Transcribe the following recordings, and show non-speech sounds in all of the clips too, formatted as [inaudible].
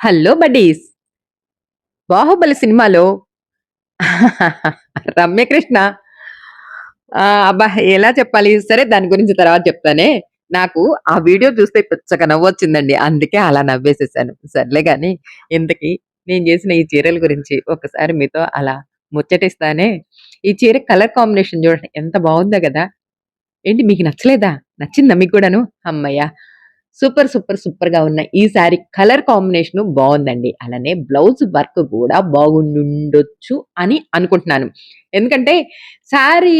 Hello buddies. 'Baahubali' సినిమాలో [laughs] రమ్యకృష్ణ అబ్బా! ఎలా చెప్పాలి? సరే దాని గురించి తర్వాత చెప్తానే. నాకు ఆ వీడియో చూస్తే పిచ్చగా నవ్వొచ్చిందండి. అందుకే అలా నవ్వేసేసాను. సర్లే కానీ ఇంతకీ నేను చేసిన ఈ చీరల గురించి ఒకసారి మీతో అలా ముచ్చటిస్తానే. ఈ చీర కలర్ కాంబినేషన్ చూడండి ఎంత బాగుందో కదా ఏంటి మీకు నచ్చలేదా? నచ్చిందా మీకు కూడాను? అమ్మయ్యా సూపర్, సూపర్, సూపర్‌గా ఉన్న ఈ శారీ కలర్ కాంబినేషన్ బాగుందండి అలానే బ్లౌజ్ వర్క్ కూడా బాగుండుండొచ్చు అని అనుకుంటున్నాను. ఎందుకంటే శారీ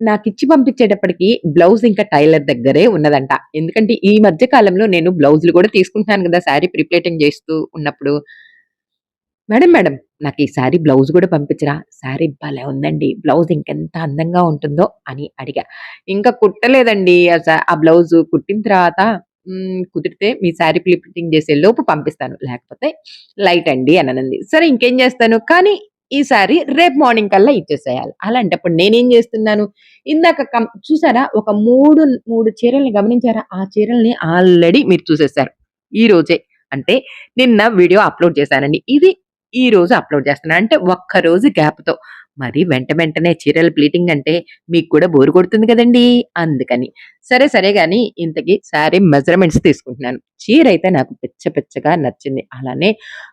నాకు ఇచ్చి పంపించేటప్పటికి బ్లౌజ్ ఇంకా టైలర్ దగ్గరే ఉన్నదంట. ఎందుకంటే ఈ మధ్య కాలంలో నేను బ్లౌజులు కూడా తీసుకుంటున్నాను కదా శారీ ప్రీ చేస్తూ ఉన్నప్పుడు. మేడం, మేడం నాకు ఈ శారీ బ్లౌజ్ కూడా పంపించరా? శారీ భలే ఉందండి. బ్లౌజ్ ఇంకెంత అందంగా ఉంటుందో అని అడిగా. ఇంకా కుట్టలేదండి. ఆ బ్లౌజ్ ఆ బ్లౌజు కుట్టిన తర్వాత కుదిరితే మీ శారీ ప్రీ చేసే లోపు పంపిస్తాను. లేకపోతే లైట్ అండి అననంది. సరే ఇంకేం చేస్తాను. కానీ ఈ రేపు మార్నింగ్ కల్లా ఇచ్చేసేయాలి. అలాంటప్పుడు నేనేం చేస్తున్నాను, ఇందాక కం చూసారా ఒక 3, 3 చీరల్ని గమనించారా? ఆ చీరల్ని ఆల్రెడీ మీరు చూసేసారు. ఈ రోజే. అంటే నిన్న వీడియో అప్‌లోడ్ చేశానండి. ఇది ఈ రోజు అప్‌లోడ్ చేస్తున్నాను అంటే ఒక్క రోజు గ్యాప్‌తో. మరి వెంట వెంటనే చీరల ప్లీటింగ్ అంటే మీకు కూడా బోరు కొడుతుంది కదండీ! అందుకని. సరే, సరే గాని ఇంతకి శారీ మెజర్‌మెంట్స్ తీసుకుంటున్నాను. చీర అయితే నాకు పిచ్చ పిచ్చగా నచ్చింది. అలానే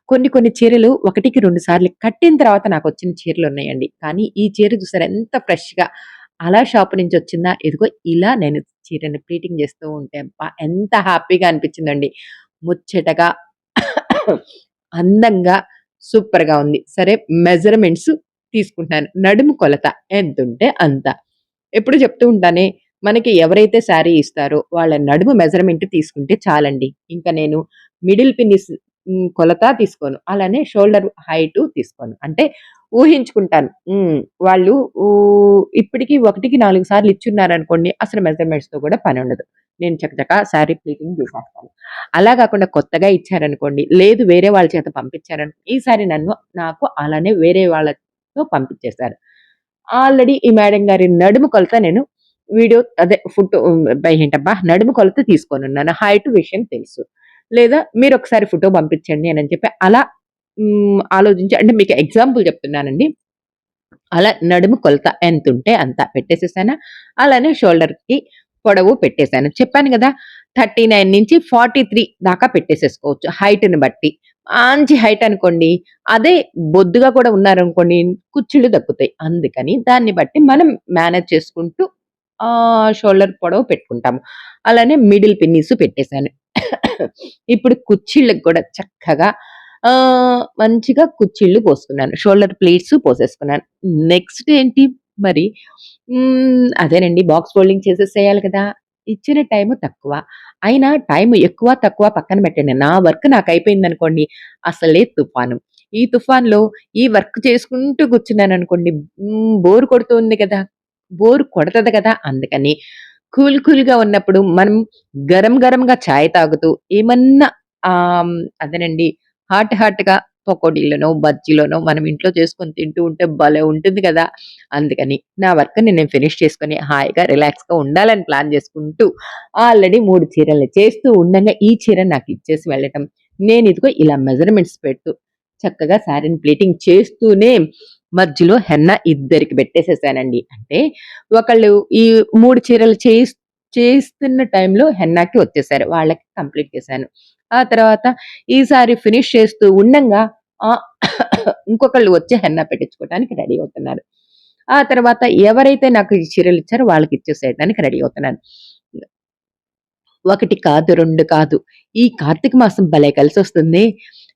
కొన్ని కొన్ని చీరలు ఒకటికి రెండు సార్లు కట్టిన తర్వాత నాకు వచ్చిన చీరలు ఉన్నాయండి కానీ ఈ చీర చూసారు ఎంత ఫ్రెష్‌గా అలా షాప్ నుంచి వచ్చిందా, ఎదుగో ఇలా నేను చీరని ప్లీటింగ్ చేస్తూ ఉంటే ఎంత హ్యాపీగా అనిపించిందండి. ముచ్చటగా [coughs] అందంగా సూపర్‌గా ఉంది. సరే మెజర్‌మెంట్స్ తీసుకుంటున్నాను. నడుము కొలత ఎంతుంటే అంత. ఎప్పుడు చెప్తూ ఉంటానే మనకి ఎవరైతే శారీ ఇస్తారో వాళ్ళ నడుము మెజర్‌మెంట్ తీసుకుంటే చాలండి. ఇంకా నేను మిడిల్ పిన్నిస్ కొలత తీసుకోను. అలానే షోల్డర్ హైటు తీసుకోను. అంటే ఊహించుకుంటాను. వాళ్ళు ఊ ఇప్పటికి 1కి 4 సార్లు ఇచ్చున్నారనుకోండి అసలు మెజర్‌మెంట్స్‌తో కూడా పని ఉండదు నేను చక్కచక్క శారీ ప్లీటింగ్ చేసేస్తాను. అలా కాకుండా కొత్తగా ఇచ్చారనుకోండి, లేదు వేరే వాళ్ళ చేత పంపించారను ఈసారి నన్ను నాకు అలానే వేరే వాళ్ళ తో పంపించేశారు. ఆల్రెడీ ఈ మేడం గారి నడుము కొలత నేను వీడియో అదే ఫోటో బై ఏంటబ్బా! నడుము కొలత తీసుకోనున్నాను. హైట్ విషయం తెలుసు. లేదా మీరు ఒకసారి ఫోటో పంపించండి అని చెప్పి అలా ఆలోచించి అంటే మీకు ఎగ్జాంపుల్ చెప్తున్నానండి. అలా నడుము కొలత ఎంత ఉంటే అంత పెట్టేసేసాను అలానే షోల్డర్‌కి పొడవు పెట్టేశాను చెప్పాను కదా థర్టీ నైన్ నుంచి 43 దాకా పెట్టేసేసుకోవచ్చు హైట్‌ని బట్టి. మంచి హైట్ అనుకోండి, అదే బొద్దుగా కూడా ఉన్నారనుకోండి కుచ్చిళ్ళు దక్కుతాయి. అందుకని దాన్ని బట్టి మనం మేనేజ్ చేసుకుంటూ షోల్డర్ పొడవు పెట్టుకుంటాము. అలానే మిడిల్ పిన్నీసు పెట్టేశాను ఇప్పుడు కుచ్చిళ్ళకి కూడా చక్కగా మంచిగా కుచ్చిళ్ళు పోసుకున్నాను. షోల్డర్ ప్లేట్స్ పోసేసుకున్నాను. నెక్స్ట్ ఏంటి మరి అదేనండి బాక్స్ ఫోల్డింగ్ చేసేసేయాలి కదా! ఇచ్చిన టైము తక్కువ. అయినా టైం ఎక్కువ, తక్కువ పక్కన పెట్టండి. నా వర్క్ నాకు అయిపోయింది అనుకోండి అసలే తుఫాను. ఈ తుఫాన్‌లో ఈ వర్క్ చేసుకుంటూ కూర్చున్నాను అనుకోండి బోర్ కొడుతుంది కదా! బోర్ కొడతది కదా! అందుకని కూల్ కూల్‌గా ఉన్నప్పుడు మనం గరం గరంగా చాయ్ తాగుతూ ఏమన్నా అదేనండి హాట్ హాట్‌గా పకోడీలనో, బజ్జీలనో మనం ఇంట్లో చేసుకొని తింటూ ఉంటే భలే ఉంటుంది కదా! అందుకని నా వర్క్‌ని నేను ఫినిష్ చేసుకొని హాయిగా రిలాక్స్‌గా ఉండాలని ప్లాన్ చేసుకుంటూ ఆల్రెడీ మూడు చీరలు చేస్తూ ఉండంగా ఈ చీర నాకు ఇచ్చేసి వెళ్ళటం. నేను ఇదిగో ఇలా మెజర్‌మెంట్స్ పెడుతూ చక్కగా శారీని ప్లేటింగ్ చేస్తూనే మధ్యలో హెన్నా ఇద్దరికి పెట్టేసేసానండి. అంటే ఒకళ్ళు ఈ మూడు చీరలు చేస్ చేస్తున్న టైంలో హెన్నాకి వచ్చేసారు. వాళ్ళకి కంప్లీట్ చేశాను. ఆ తర్వాత ఈసారి ఫినిష్ చేస్తూ ఉండంగా [coughs] ఇంకొకళ్ళు వచ్చి హెన్నా పెట్టించుకోవడానికి రెడీ అవుతున్నారు. ఆ తర్వాత ఎవరైతే నాకు ఈ వాళ్ళకి ఇచ్చేసేయడానికి రెడీ అవుతున్నాను. ఒకటి కాదు, రెండు కాదు. ఈ కార్తీక మాసం భలే కలిసి వస్తుంది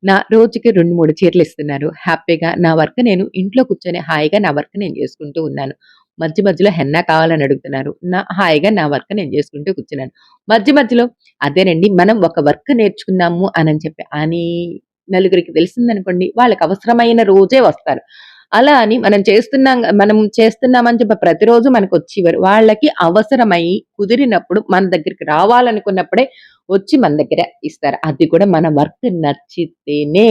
నా రోజుకి రెండు మూడు చీరలు ఇస్తున్నారు హ్యాపీగా నా వర్క్ నేను ఇంట్లో కూర్చొని హాయిగా నా వర్క్ నేను చేసుకుంటూ ఉన్నాను. మధ్య మధ్యలో హెన్నా కావాలని అడుగుతున్నారు. నా హాయిగా నా వర్క్ నేను చేసుకుంటూ కూర్చున్నాను. మధ్య మధ్యలో అదేనండి మనం ఒక వర్క్ నేర్చుకున్నాము అని చెప్పి అని నలుగురికి తెలిసిందనుకోండి వాళ్ళకి అవసరమైన రోజే వస్తారు. అలా అని మనం చేస్తున్నాం మనం చేస్తున్నామని చెప్పి ప్రతిరోజు మనకొచ్చేవారు. వాళ్ళకి అవసరమై కుదిరినప్పుడు మన దగ్గరికి రావాలనుకున్నప్పుడే వచ్చి మన దగ్గర ఇస్తారు. అది కూడా మన వర్క్ నచ్చితేనే.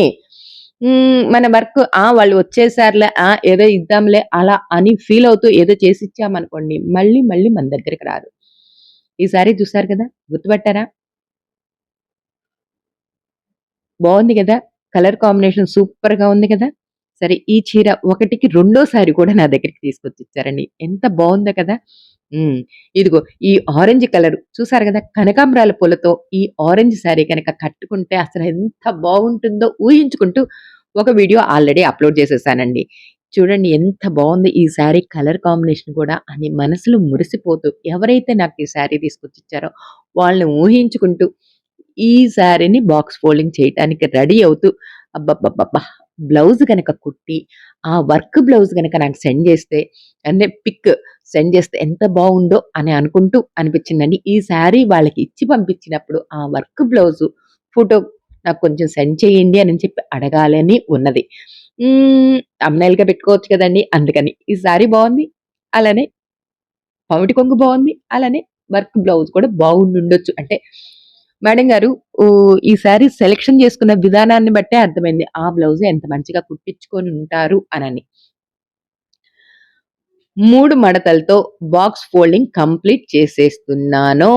మన వర్క్ ఆ! వాళ్ళు వచ్చేసారులే, ఆ! ఏదో ఇద్దాంలే అలా అని ఫీల్ అవుతూ ఏదో చేసి ఇచ్చామనుకోండి మళ్ళీ మళ్ళీ మన దగ్గరికి రారు. ఈసారి చూసారు కదా! గుర్తుపట్టారా? బాగుంది కదా కలర్ కాంబినేషన్ సూపర్గా ఉంది కదా సరే ఈ చీర ఒకటికి రెండోసారి కూడా నా దగ్గరికి తీసుకొచ్చిచ్చారండి. ఎంత బాగుందో కదా! ఇదిగో ఈ ఆరెంజ్ కలర్ చూసారు కదా కనకాంబరాల పూలతో ఈ ఆరెంజ్ శారీ కనుక కట్టుకుంటే అసలు ఎంత బాగుంటుందో ఊహించుకుంటూ ఒక వీడియో ఆల్రెడీ అప్‌లోడ్ చేసేసానండి. చూడండి ఎంత బాగుంది ఈ శారీ కలర్ కాంబినేషన్ కూడా అని మనసులో మురిసిపోతూ ఎవరైతే నాకు ఈ శారీ తీసుకొచ్చిచ్చారో వాళ్ళని ఊహించుకుంటూ ఈ శారీని బాక్స్ ఫోల్డింగ్ చేయటానికి రెడీ అవుతూ అబ్బబ్బబ్బబ్బా! బ్లౌజ్ కనుక కుట్టి, ఆ వర్క్ బ్లౌజ్ కనుక నాకు సెండ్ చేస్తే అంటే పిక్ సెండ్ చేస్తే ఎంత బాగుందో అని అనుకుంటూ అనిపించిందండి ఈ శారీ వాళ్ళకి ఇచ్చి పంపించినప్పుడు ఆ వర్క్ బ్లౌజు ఫోటో నాకు కొంచెం సెండ్ చేయండి అని చెప్పి అడగాలని ఉన్నది. అమ్మాయిలుగా పెట్టుకోవచ్చు కదండీ! అందుకని. ఈ శారీ బాగుంది అలానే పమిటి కొంగు బాగుంది అలానే వర్క్ బ్లౌజ్ కూడా బాగుండుండొచ్చు. అంటే మేడం గారు ఈ శారీ సెలెక్షన్ చేసుకున్న విధానాన్ని బట్టే అర్థమైంది. ఆ బ్లౌజ్ ఎంత మంచిగా కుట్టించుకొని ఉంటారు అనని. మూడు మడతలతో బాక్స్ ఫోల్డింగ్ కంప్లీట్ చేసేస్తున్నాను.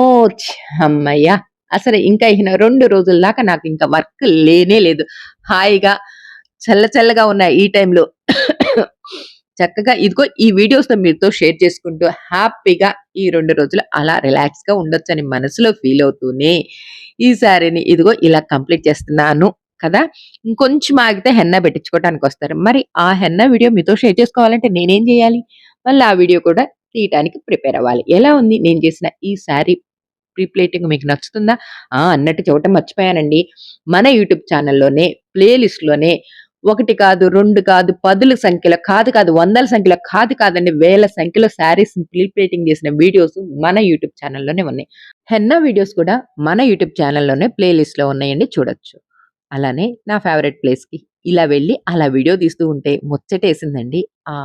అమ్మయ్య అసలు ఇంకా ఇహన 2 రోజుల దాకా నాకు ఇంకా వర్క్ లేనే లేదు. హాయిగా చల్ల చల్లగా ఉన్న ఈ టైంలో చక్కగా ఇదిగో ఈ వీడియోస్‌తో మీతో షేర్ చేసుకుంటూ హ్యాపీగా ఈ రెండు రోజులు అలా రిలాక్స్‌గా ఉండొచ్చని మనసులో ఫీల్ అవుతూనే ఈ శారీని ఇదిగో ఇలా కంప్లీట్ చేస్తున్నాను కదా! ఇంకొంచెం ఆగితే హెన్నా పెట్టించుకోవటానికొస్తారు. మరి ఆ హెన్న వీడియో మీతో షేర్ చేసుకోవాలంటే నేనేం చేయాలి మళ్ళీ ఆ వీడియో కూడా తీయటానికి ప్రిపేర్ అవ్వాలి. ఎలా ఉంది నేను చేసిన ఈ శారీ ప్రీప్లేటింగ్ మీకు నచ్చుతుందా? ఆ! అన్నట్టు చూడటం మర్చిపోయానండి. మన యూట్యూబ్ ఛానల్లోనే ప్లేలిస్ట్లోనే ఒకటి కాదు, రెండు కాదు, పదుల సంఖ్యలో కాదు కాదు, వందల సంఖ్యలో కాదు కాదండి, వేల సంఖ్యలో శారీస్ ప్రీ ప్లేటింగ్ చేసిన వీడియోస్ మన యూట్యూబ్ ఛానల్లోనే ఉన్నాయి. హెన్నా వీడియోస్ కూడా మన యూట్యూబ్ ఛానల్లోనే ప్లే లిస్ట్‌లో ఉన్నాయండి చూడొచ్చు. అలానే నా ఫేవరెట్ ప్లేస్‌కి ఇలా వెళ్ళి అలా వీడియో తీస్తూ ఉంటే ముచ్చటేసిందండి. ఆ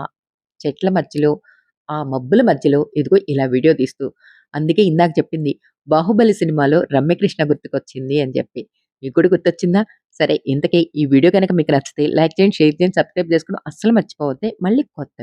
చెట్ల మధ్యలో, ఆ మబ్బుల మధ్యలో ఇదిగో ఇలా వీడియో తీస్తూ. అందుకే ఇందాక చెప్పింది 'బాహుబలి' సినిమాలో రమ్యకృష్ణ గుర్తుకొచ్చింది అని చెప్పి. మీకు కూడా గుర్తొచ్చిందా? సరే ఇంతకీ ఈ వీడియో గనక మీకు నచ్చితే లైక్ చేయండి, షేర్ చేయండి, సబ్స్క్రైబ్ చేసుకుని అస్సలు మర్చిపోవద్దే. మళ్ళీ కొత్త